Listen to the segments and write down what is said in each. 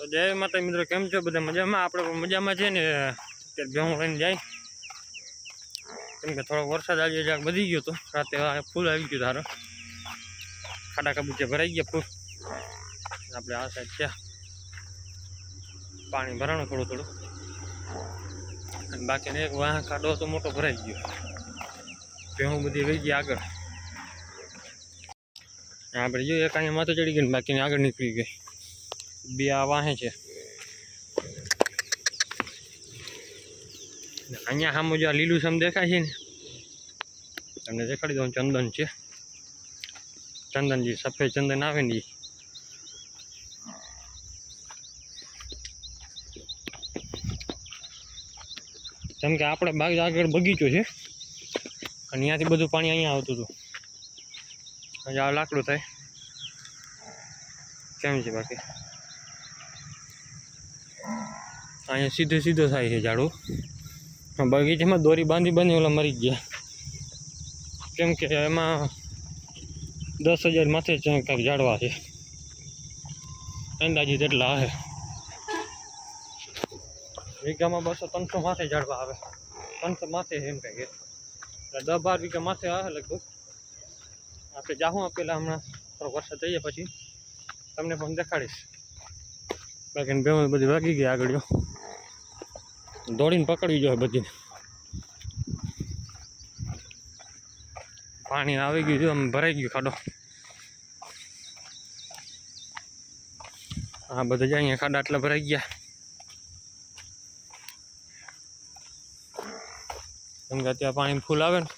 તો જય માતા મિત્રો, કેમ છો બધા મજામાં? આપણે પણ મજામાં છે ને, અત્યારે ભેહું લઈને જાય. કેમ કે થોડોક વરસાદ આવી જાય વધી ગયો તો. રાતે ફૂલ આવી ગયું ધારો. ખાડા કબૂચે ભરાઈ ગયા ફૂલ. આપણે આ સાઈડ છે. પાણી ભરાણું થોડું થોડું. અને બાકીને એક વાહ ખાડો તો મોટો ભરાઈ ગયો. ભેહું બધી રહી ગઈ આગળ. આપણે જોઈએ એક અહીંયા માથે ચડી ગઈ ને બાકીની આગળ નીકળી ગઈ. બે આ વાહે છે. અહીંયા સામું જે લીલું સમ દેખાય છે ને, તમને દેખાડી દઉં, ચંદન છે. ચંદનજી, સફેદ ચંદન આવે ને જેમ કે આપણે બાગ આગળ બગીચો છે, અને અહીંયાથી બધું પાણી અહીંયા આવતું હતું. હજી આ લાકડું થાય. કેમ છે બાકી? અહીંયા સીધો સીધો થાય છે ઝાડું. બગીચામાં દોરી બાંધી બાંધી ઓલા મરી ગયા. કેમ કે એમાં દસ હજાર માથે કાંઈક ઝાડવા છે. અંદાજિત એટલા આવે. વીઘામાં બસો ત્રણસો માથે ઝાડવા આવે. ત્રણસો માથે એમ કંઈક એટલે દસ બાર વીઘા માથે આવે લગભગ. આપણે જાહું પેલા હમણાં થોડોક વરસાદ થઈ જાય પછી તમને પણ દેખાડીશ. બાકી બે બધી વાગી ગઈ આગળ દોડીને પકડવી જોઈએ બધી પાણી આવી ગયું છે, આમ ભરાઈ ગયું ખાડો. હા બધા જ અહીંયા ખાડા આટલા ભરાઈ ગયા. કેમ કે અત્યારે પાણી ફૂલ આવે ને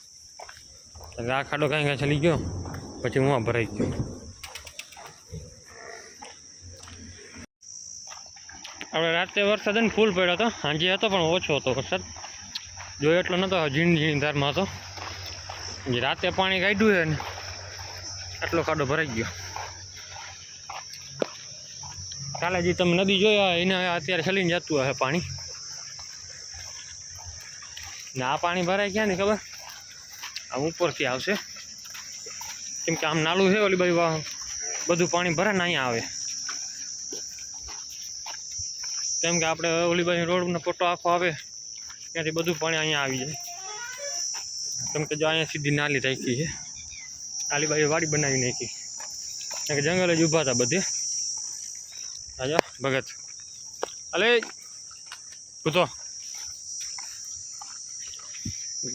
આ ખાડો કાંઈ કાંઈ ચલી ગયો, પછી હું આ ભરાઈ ગયો. આપણે રાત્રે વરસાદ ને ફૂલ પડ્યો હતો. હાંજી હતો પણ ઓછો હતો વરસાદ. જોયો એટલો નહોતો ઝીણ ઝીણી ધારમાં હતો. રાતે પાણી કાઢ્યું છે ને, આટલો ખાડો ભરાઈ ગયો. કાલે જે તમે નદી જોયા એને અત્યારે છલીને જતું હશે પાણી. ને આ પાણી ભરાય ક્યાં ને, ખબર? આ ઉપરથી આવશે. કેમ કે આમ નાલું છે ઓલી બાજુ બધું પાણી ભરે ને અહીંયા આવે. કેમ કે આપણે ઓલી બાજુ રોડનો પોટો આખો આવે, ત્યાંથી બધું પાણી અહીંયા આવી જાય. કેમ કે જો અહીંયા સીધી નાલી રાખી છે. આલી બાજુ વાડી બનાવી નાખી. કેમ કે જંગલ જ ઊભા હતા બધે. આજો ભગત. અલે પૂછો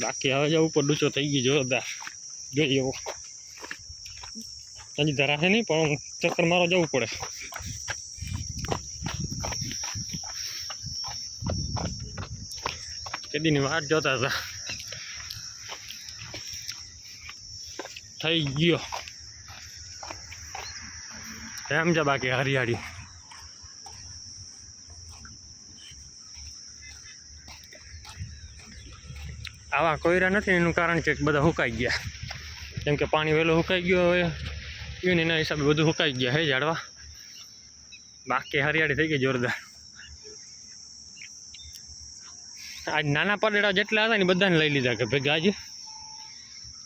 બાકી હવે જો ઉપર ડૂચો થઈ ગયો, જોરદાર. જોઈએ એવો. હજી ધરાશે નહીં, પણ ચક્કર મારો જવું પડે. કેદીની વાટ જોતા હતા. થઈ ગયો. એમ છે બાકી હરિયાળી. આવા કોયરા નથી, એનું કારણ છે કે બધા હુકાઈ ગયા. કેમ કે પાણી વહેલું હુકાઈ ગયું હવે એના હિસાબે બધું હુકાઈ ગયા, હે ઝાડવા? બાકી હરિયાળી થઈ ગઈ જોરદાર. આજ નાના પાલેડા જેટલા હતા ને બધાને લઈ લીધા કે ભેગા આજે.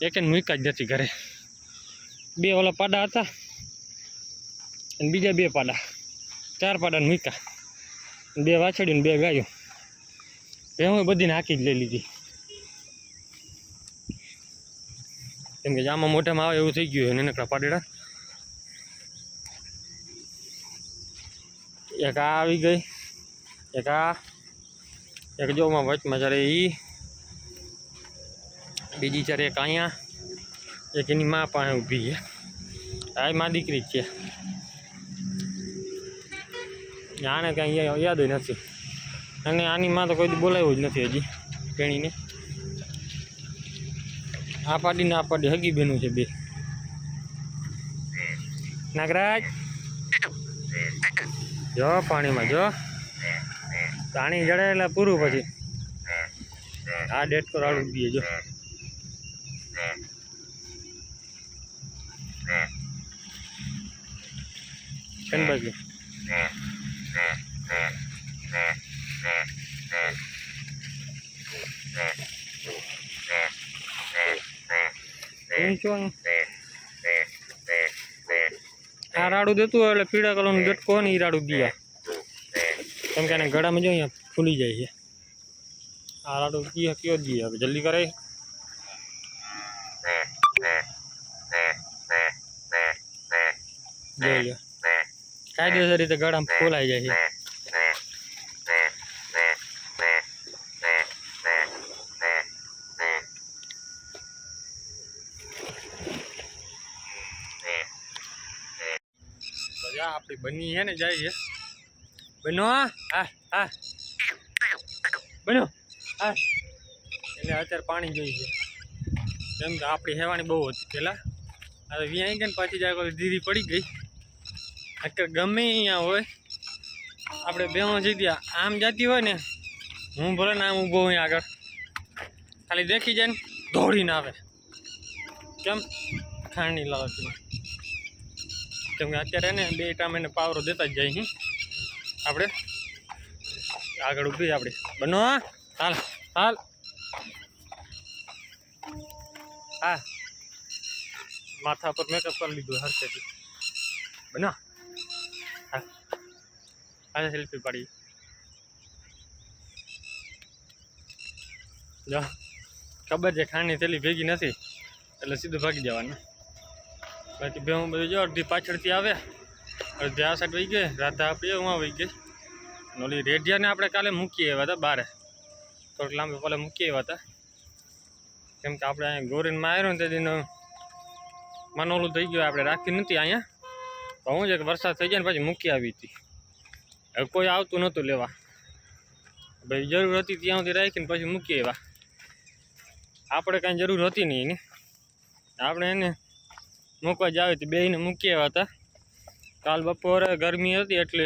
એક મૂકા જ નથી ઘરે. બે ઓલા પાડા હતા અને બીજા બે પાડા. ચાર પાડા મૂકા બે વાછડીને બે ગાયો. એ હું બધીને હાકી જ લઈ લીધી. કેમ કે જામાં મોઢામાં આવે એવું થઈ ગયું નાનકડા પાડેડા. એક આ આવી ગઈ, એક આ. એક જોમાં વચમાં જ્યારે એ બીજી જ્યારે એક અહીંયા એક એની મા પાસે ઊભી છે. આ મા દીકરી જ છે. આને કાંઈ યાદ નથી. અને આની માં તો કોઈ બોલાવ્યું જ નથી હજી પેણીને આ પાડી ને આ પાડી હગી બેનું છે બે. નાગરાજ. જો પાણીમાં જો. પાણી જડે એટલે પૂરું પછી. આ ડેટ રાડું દઈએ જો. ઊંચો આ રાડું દેતું હોય એટલે પીળા કલરનું ગટકો ને એ રાડું દિયા. કેમ કે એને ગળામાં જો અહીંયા ફૂલી જાય છે. આ લાડુ કયો કયો દઈએ હવે જલ્દી કરે જોઈ લો કાયદેસર રીતે ગળામાં ફૂલાઈ જાય છે. આપણી બની છે ને, જાય છે. બનો હા? હા બનો હા. એટલે અત્યારે પાણી જોઈ છે કેમ કે આપણી હેવાની બહુ હતી પહેલાં. હવે વ્યાઈ ગઈ ને પાછી જાય દીદી પડી ગઈ. અત્યારે ગમે અહીંયા હોય. આપણે બેહો જગ્યા આમ જતી હોય ને, હું ભલે ને આમ ઊભો હોય આગળ. ખાલી દેખી જાય ને, દોડીને આવે. કેમ? ખાંડની લાવતી કેમ કે અત્યારે એને બે ટાઈમ એને પાવરો દેતા જ જાય છે આપણે? આગળ ઊભી આપણે. બનો હાલ હાલ. હા. માથા પર મેકઅપ કરી લીધું હરખેથી. બનો હા. હા સેલ્ફી પાડી. જો. ખબર છે, ખાંડની થેલી ભેગી નથી, એટલે સીધું ભાગી જવાનું. બાકી બે હું બધું જો, અડધી પાછળથી આવે. અડધી આ સાઈડ વહી ગઈ, રાધા આપણી હું વહી ગઈ. ઓલી રેડિયાને આપણે કાલે મૂકી આવ્યા હતા બારે. થોડીક લાંબે પહેલાં મૂકી આવ્યા હતા. કેમ કે આપણે અહીંયા ગોરીનમાં આવ્યો ને તે દિન મન ઓલું થઈ ગયું, આપણે રાખી નથી અહીંયા. તો હું છે કે વરસાદ થઈ જાય ને પછી મૂકી આવી હતી. હવે કોઈ આવતું નહોતું લેવા. ભાઈ જરૂર હતી ત્યાં સુધી રાખીને પછી મૂકી આવ્યા આપણે કાંઈ જરૂર હતી નહીં એની. આપણે એને મૂકવા જ આવી હતી બેને મૂકી આવ્યા હતા. કાલ બપોરે ગરમી હતી એટલે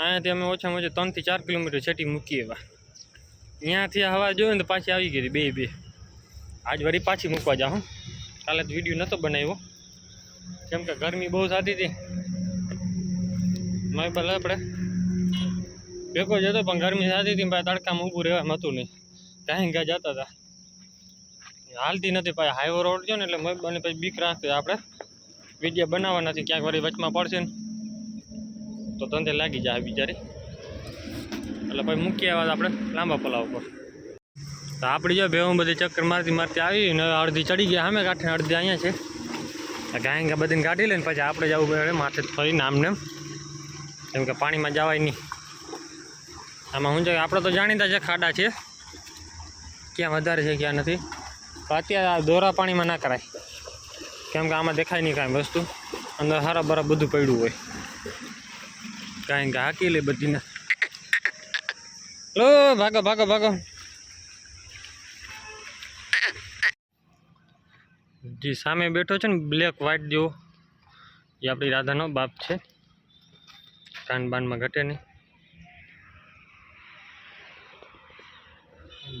અહીંયાથી અમે ઓછામાં ઓછા ત્રણથી ચાર કિલોમીટર છેટી મૂકીએ એવા. અહીંયાથી હવા જોઈએ ને તો પાછી આવી ગઈ બે બે. આજ વળી પાછી મૂકવા જાઉં કાલે તો વીડિયો નહોતો બનાવ્યો. કેમ કે ગરમી બહુ થતી હતી. મેં ભલે આપણે ભેગો જતો પણ ગરમી થતી હતી ભાઈ તડકામાં ઊભું રહેવા હતું નહીં. કાંઈ ગયા જતા હતા. હાલતી નથી પાછી હાઈવે રોડ છે ને એટલે મને પછી બીક રાખતી આપણે. વીડિયો બનાવવા નથી ક્યાંક વળી વચમાં પડશે ને. તો ધંધે લાગી જાય બિચારી. એટલે પછી મૂકીએ વાત આપણે લાંબા પલાવ પર તો આપણી જો ભેવું બધી ચક્કર મારતી મારતી આવી ને અડધી ચડી ગયા સામે કાંઠે, અડધી અહીંયા છે. ગાય બધીને કાઢી લઈને પછી આપણે જવું પડે માથે ફરીને આમને એમ. કે પાણીમાં જવાય નહીં. આમાં હું જો આપણે તો જાણીતા છે ખાડા છે. ક્યાં વધારે છે, ક્યાં નથી. તો અત્યારે આ દોરા પાણીમાં ના કરાય. કેમ કે આમાં દેખાય નહીં કાંઈ વસ્તુ. અંદર હરા બરા બધું પડ્યું હોય. કાંઈ કે હાકી લે બધીને લો ભાગો ભાગો ભાગો જે સામે બેઠો છે ને બ્લેક વ્હાઇટ જેવો. એ આપણી રાધાનો બાપ છે. કાન બાનમાં ઘટે નહીં.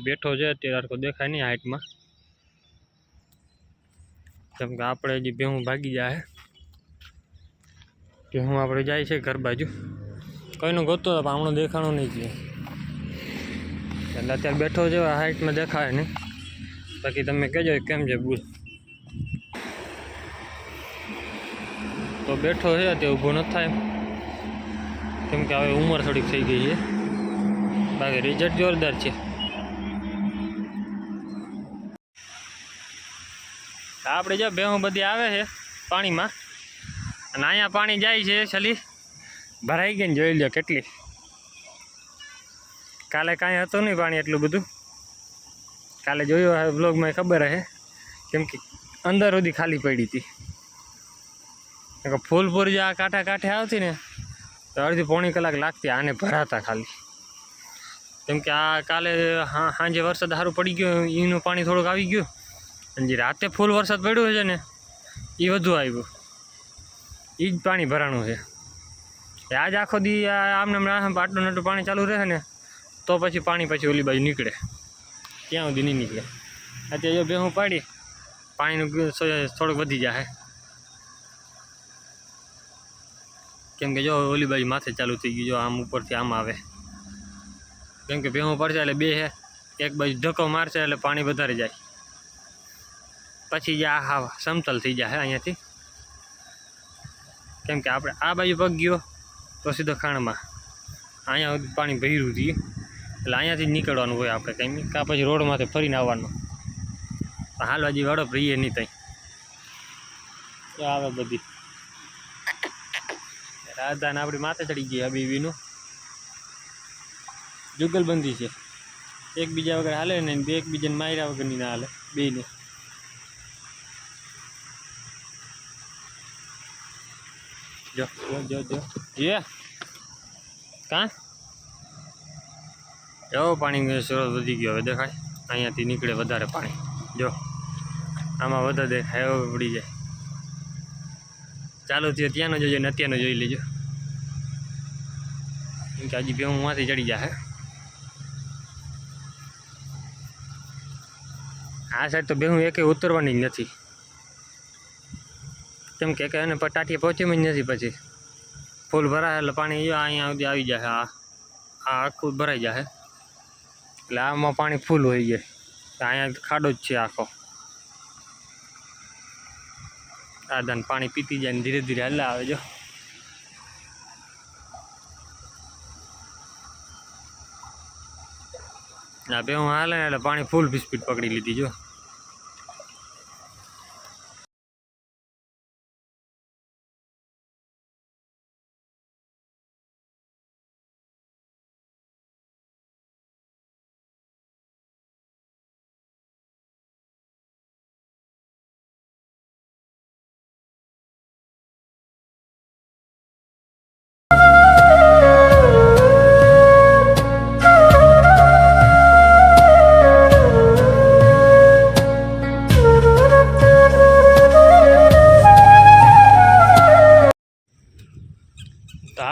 બેઠો છે અત્યારે હરખો દેખાય નહીં હાઇટમાં કેમ કે આપણે હજી ભેહું ભાગી જાય. ભેહું આપણે જાય છે ઘર બાજુ. કોઈનું ગોતો હતો પણ હમણાં દેખાણું નહીં છે. એટલે અત્યારે બેઠો છે હાઇટમાં દેખાય નહીં. બાકી તમે કહેજો કેમ છે બુલ તો બેઠો છે તે ઊભો નથી થાય. કેમ કે હવે ઉંમર થોડીક થઈ ગઈ છે. બાકી રિઝલ્ટ જોરદાર છે. આપણે જો ભેહું બધી આવે છે પાણીમાં. અને અહીંયા પાણી જાય છે છલી ભરાઈ ગઈ ને જોઈ લો કેટલી. કાલે કાંઈ હતું નહીં પાણી એટલું બધું. કાલે જોયું બ્લોગમાં ખબર હે. કેમ કે અંદર સુધી ખાલી પડી હતી. કેમ કે ફૂલપુર જે આ કાંઠા કાંઠે આવતી ને, તો અડધી પોણી કલાક લાગતી આને ભરાતા ખાલી. કેમ કે આ કાલે સાંજે વરસાદ સારું પડી ગયો, એનું પાણી થોડુંક આવી ગયું. અને જે રાતે ફૂલ વરસાદ પડ્યો છે ને એ વધુ આવ્યું. એ જ પાણી ભરાણું છે. આજ આખો દી આ આમને આમ આટલું નાટલું પાણી ચાલુ રહે ને, તો પછી પાણી પછી ઓલી બાજુ નીકળે. ત્યાં સુધી નહીં નીકળે. અત્યારે જો ભેહું પાડી, પાણીનું થોડુંક વધી જાય કેમ કે જો ઓલી બાજુ માથે ચાલુ થઈ ગયું, જો આમ ઉપરથી આમ આવે. કેમ કે ભેહું પડશે એટલે બે હે, એક બાજુ ધક્કો મારશે એટલે પાણી વધારે જાય. પછી જે આ હા સમતલ થઈ જાય અહીંયાથી. કેમ કે આપણે આ બાજુ પગ ગયો સીધો ખાણમાં. અહીંયા સુધી પાણી ભર્યું હતું એટલે અહીંયાથી જ નીકળવાનું હોય આપણે કંઈ. કાં પછી રોડમાંથી ફરીને આવવાનું. હાલવા જેવી વાળો રહીએ નહીં ત્યાં તો આવે બધી. રાધાને આપણી માથે ચડી ગઈ હબીબીનું જુગલબંધી છે. એકબીજા વગર હાલે ને એકબીજાને માર્યા વગરની ના હાલે. બેને જો જો જો જો. જે કા? એવો પાણી સ્રોત વધી ગયો, હવે દેખાય? અહીંયાથી નીકળે વધારે પાણી. જો, આમાં વધારે દેખાય એવો પડી જાય. ચાલુ થયો, ત્યાંનો જોજો ને અત્યારનો જોઈ લેજો. કેમ કે હજી બે માંથી ચડી જાય આ સાઈડ તો બેહું એકે ઉતરવાની જ નથી. કેમ કે એને ટાટીએ પહોંચી જ નથી પછી. ફૂલ ભરાય એટલે પાણી અહીંયા સુધી આવી જાય. આ આ આખું ભરાઈ જાય. એટલે આમાં પાણી ફૂલ હોય જાય અહીંયા ખાડો જ છે આખો. આદાન પાણી પીતી જાય ને ધીરે ધીરે હલ્લા આવે જો. ના બે હું હાલે એટલે પાણી ફૂલ સ્પીડ પકડી લીધી જો.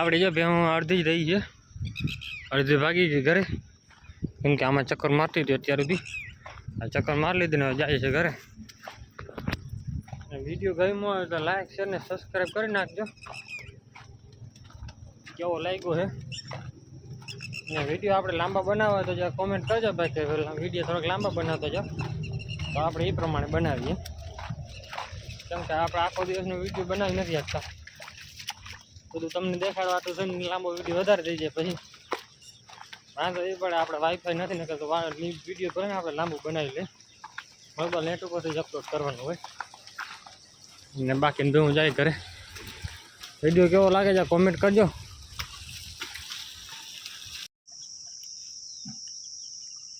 આવડે જો હું અડધી જ રહી છે અડધી ભાગી ગઈ ઘરે. કેમ કે આમાં ચક્કર મારતી હતી અત્યાર સુધી. આ ચક્કર મારી લીધી ને જાય છે ઘરે. વીડિયો ગમ્યો હોય તો લાઈક શેર ને સબસ્ક્રાઈબ કરી નાખજો. કેવો લાગ્યો છે ને વીડિયો આપણે લાંબા બનાવવા તો જો કોમેન્ટ કરજો ભાઈ, કે વીડિયો થોડોક લાંબા બનાવતો જો તો આપણે એ પ્રમાણે બનાવીએ. કેમ કે આપણે આખો દિવસનો વીડિયો બનાવી નથી શકતા. બધું તમને દેખાડવા તો છે લાંબો વીડિયો વધારે થઈ જાય પછી. વાંધો એ પડે આપણે વાઈફાઈ નથી, નકર તો વીડિયો કરીને આપણે લાંબુ બનાવી લે મોબાઈલ નેટ ઉપરથી જ અપલોડ કરવાનું હોય. ને બાકીને ભેગું જાય ઘરે. વીડિયો કેવો લાગે છે કોમેન્ટ કરજો.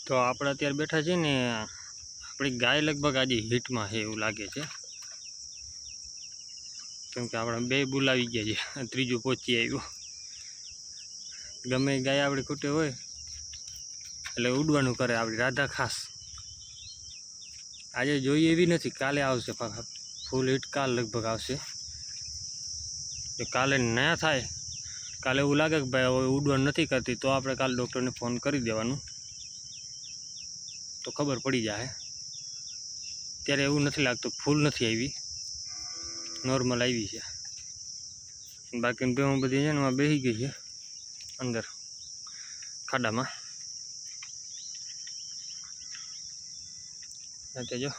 તો આપણે અત્યારે બેઠા છીએ ને, આપણી ગાય લગભગ આજે હિટમાં છે એવું લાગે છે. કેમ કે આપણે બે બોલાવી ગયા છે. ત્રીજું પહોંચી આવ્યું. ગમે ગાય આપણી ખૂટે હોય, એટલે ઉડવાનું કરે આપણી રાધા ખાસ. આજે જોઈએ એવી નથી, કાલે આવશે ફૂલ હિટ કાલ લગભગ આવશે. જો કાલે ના થાય, કાલે એવું લાગે કે ભાઈ હવે ઉડવાનું નથી કરતી, તો આપણે કાલે ડૉક્ટરને ફોન કરી દેવાનું. તો ખબર પડી જાય. ત્યારે એવું નથી લાગતું, ફૂલ નથી આવી. નોર્મલ આવી છે. બાકી બે હું બધી છે ને એમાં બેસી ગઈ છે અંદર, ખાડામાં. તે જો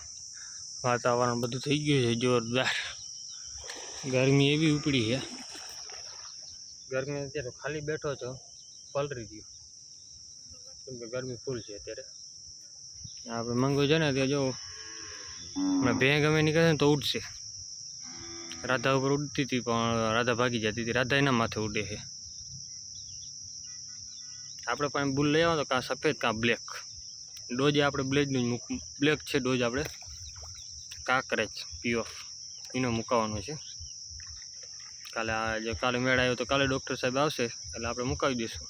વાતાવરણ બધું થઈ ગયું છે જોરદાર. ગરમી એવી ઉપડી છે. ગરમી અત્યારે ખાલી બેઠો છો પલરી ગયો. કેમ કે ગરમી ફૂલ છે અત્યારે. આપણે મંગો છે ને, ત્યાં જો હમણાં ભેં ગમે નીકળે ને તો ઉડશે. રાધા ઉપર ઉડતી હતી, પણ રાધા ભાગી જતી હતી. રાધા એના માથે ઉડે છે. આપણે પણ બુલ લઈ આવો તો કાં સફેદ, કાં બ્લેક. ડોજ આપણે બ્લેકનું જ મૂક, બ્લેક છે ડોજ આપણે. કાંકરેજ પીઓફ એનો મુકાવાનો છે. કાલે આ જે કાલે મેળ આવ્યો તો કાલે ડૉક્ટર સાહેબ આવશે, એટલે આપણે મુકાવી દઈશું.